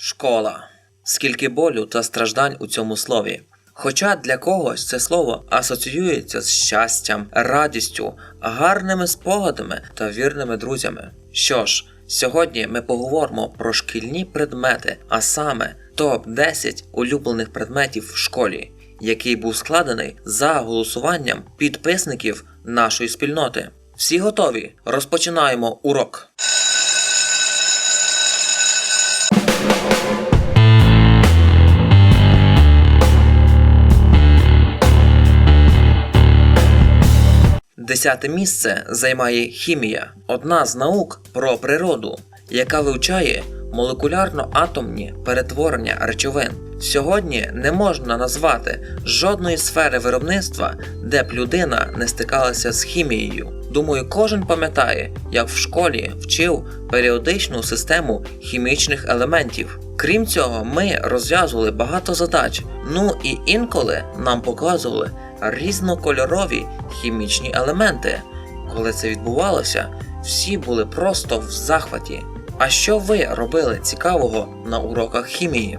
Школа. Скільки болю та страждань у цьому слові. Хоча для когось це слово асоціюється з щастям, радістю, гарними спогадами та вірними друзями. Що ж, сьогодні ми поговоримо про шкільні предмети, а саме топ-10 улюблених предметів в школі, який був складений за голосуванням підписників нашої спільноти. Всі готові? Розпочинаємо урок. Десяте місце займає хімія, одна з наук про природу, яка вивчає молекулярно-атомні перетворення речовин. Сьогодні не можна назвати жодної сфери виробництва, де б людина не стикалася з хімією. Думаю, кожен пам'ятає, як в школі вчив періодичну систему хімічних елементів. Крім цього, ми розв'язували багато задач. Ну і інколи нам показували різнокольорові хімічні елементи. Коли це відбувалося, всі були просто в захваті. А що ви робили цікавого на уроках хімії?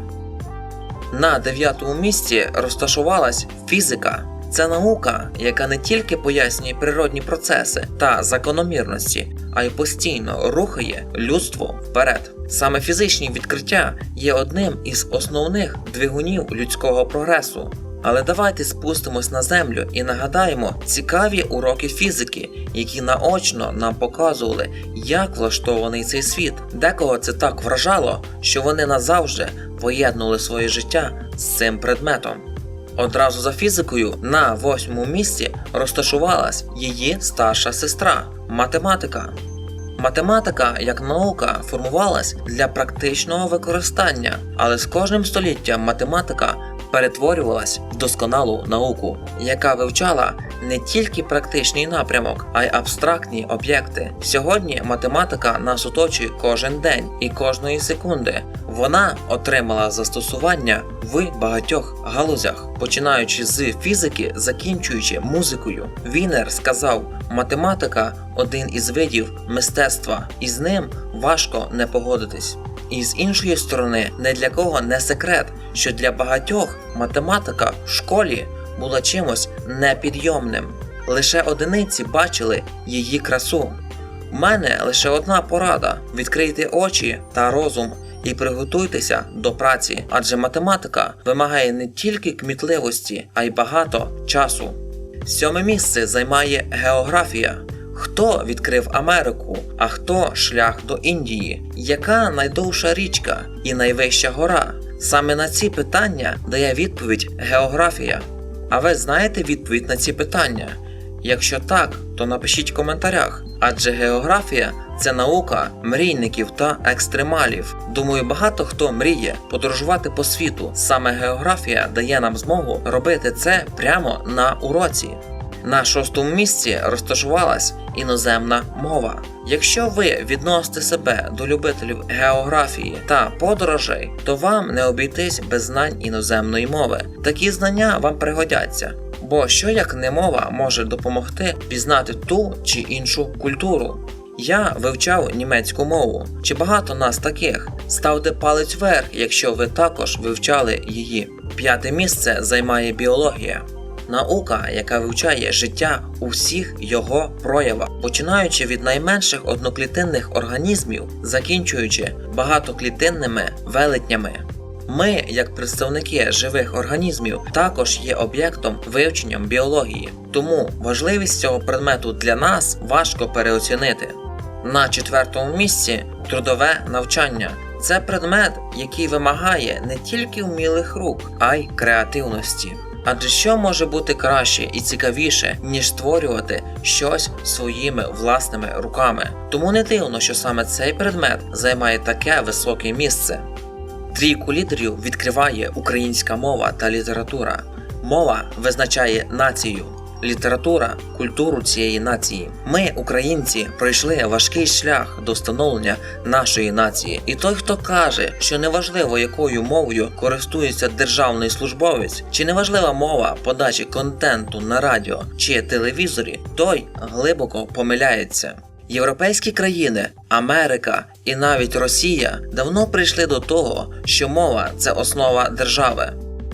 На дев'ятому місці розташувалась фізика. Це наука, яка не тільки пояснює природні процеси та закономірності, а й постійно рухає людство вперед. Саме фізичні відкриття є одним із основних двигунів людського прогресу. Але давайте спустимось на землю і нагадаємо цікаві уроки фізики, які наочно нам показували, як влаштований цей світ. Декого це так вражало, що вони назавжди поєднували своє життя з цим предметом. Одразу за фізикою на восьмому місці розташувалась її старша сестра математика. Математика як наука формувалась для практичного використання, але з кожним століттям математика перетворювалась в досконалу науку, яка вивчала не тільки практичний напрямок, а й абстрактні об'єкти. Сьогодні математика нас оточує кожен день і кожної секунди. Вона отримала застосування в багатьох галузях, починаючи з фізики, закінчуючи музикою. Вінер сказав, математика один із видів мистецтва, і з ним важко не погодитись. І з іншої сторони, не для кого не секрет, що для багатьох математика в школі була чимось непідйомним. Лише одиниці бачили її красу. У мене лише одна порада: відкрийте очі та розум і приготуйтеся до праці, адже математика вимагає не тільки кмітливості, а й багато часу. Сьоме місце займає географія. Хто відкрив Америку, а хто шлях до Індії? Яка найдовша річка і найвища гора? Саме на ці питання дає відповідь географія. А ви знаєте відповідь на ці питання? Якщо так, то напишіть в коментарях, адже географія це наука мрійників та екстремалів. Думаю, багато хто мріє подорожувати по світу. Саме географія дає нам змогу робити це прямо на уроці. На шостому місці розташувалась іноземна мова. Якщо ви відносите себе до любителів географії та подорожей, то вам не обійтись без знань іноземної мови. Такі знання вам пригодяться. Бо що як не мова може допомогти пізнати ту чи іншу культуру? Я вивчав німецьку мову. Чи багато нас таких? Ставте палець вверх, якщо ви також вивчали її. П'яте місце займає біологія. Наука, яка вивчає життя у всіх його проявах, починаючи від найменших одноклітинних організмів, закінчуючи багатоклітинними велетнями. Ми, як представники живих організмів, також є об'єктом вивченням біології, тому важливість цього предмету для нас важко переоцінити. На четвертому місці трудове навчання. Це предмет, який вимагає не тільки вмілих рук, а й креативності. Адже що може бути краще і цікавіше, ніж створювати щось своїми власними руками? Тому не дивно, що саме цей предмет займає таке високе місце. Трійку лідерів відкриває українська мова та література. Мова визначає націю, література культуру цієї нації. Ми, українці, пройшли важкий шлях до становлення нашої нації. І той, хто каже, що неважливо, якою мовою користується державний службовець, чи неважлива мова подачі контенту на радіо чи телевізорі, той глибоко помиляється. Європейські країни, Америка і навіть Росія давно прийшли до того, що мова це основа держави.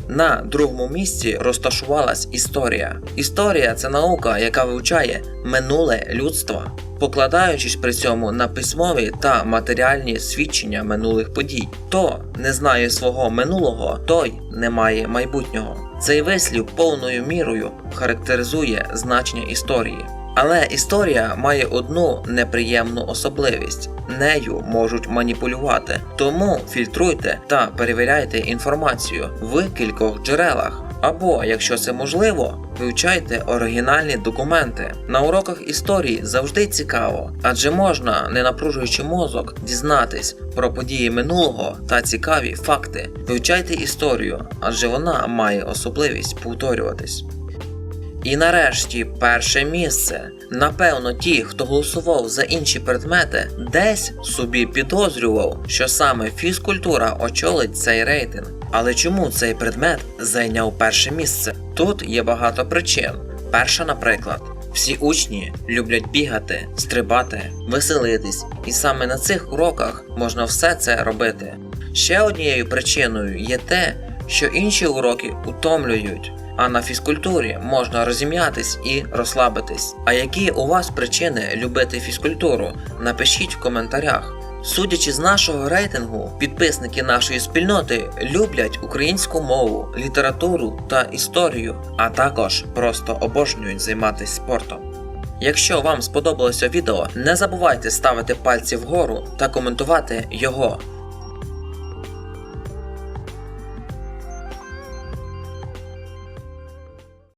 На другому місці розташувалась історія. Історія це наука, яка вивчає минуле людства, покладаючись при цьому на письмові та матеріальні свідчення минулих подій. Хто не знає свого минулого, той не має майбутнього. Цей вислів повною мірою характеризує значення історії. Але історія має одну неприємну особливість: нею можуть маніпулювати. Тому фільтруйте та перевіряйте інформацію в кількох джерелах. Або, якщо це можливо, вивчайте оригінальні документи. На уроках історії завжди цікаво, адже можна, не напружуючи мозок, дізнатись про події минулого та цікаві факти. Вивчайте історію, адже вона має особливість повторюватись. І нарешті перше місце. Напевно, ті, хто голосував за інші предмети, десь собі підозрював, що саме фізкультура очолить цей рейтинг. Але чому цей предмет зайняв перше місце? Тут є багато причин. Перша, наприклад, всі учні люблять бігати, стрибати, веселитись, і саме на цих уроках можна все це робити. Ще однією причиною є те, що інші уроки утомлюють. А на фізкультурі можна розім'ятись і розслабитись. А які у вас причини любити фізкультуру? Напишіть в коментарях. Судячи з нашого рейтингу, підписники нашої спільноти люблять українську мову, літературу та історію, а також просто обожнюють займатися спортом. Якщо вам сподобалося відео, не забувайте ставити пальці вгору та коментувати його.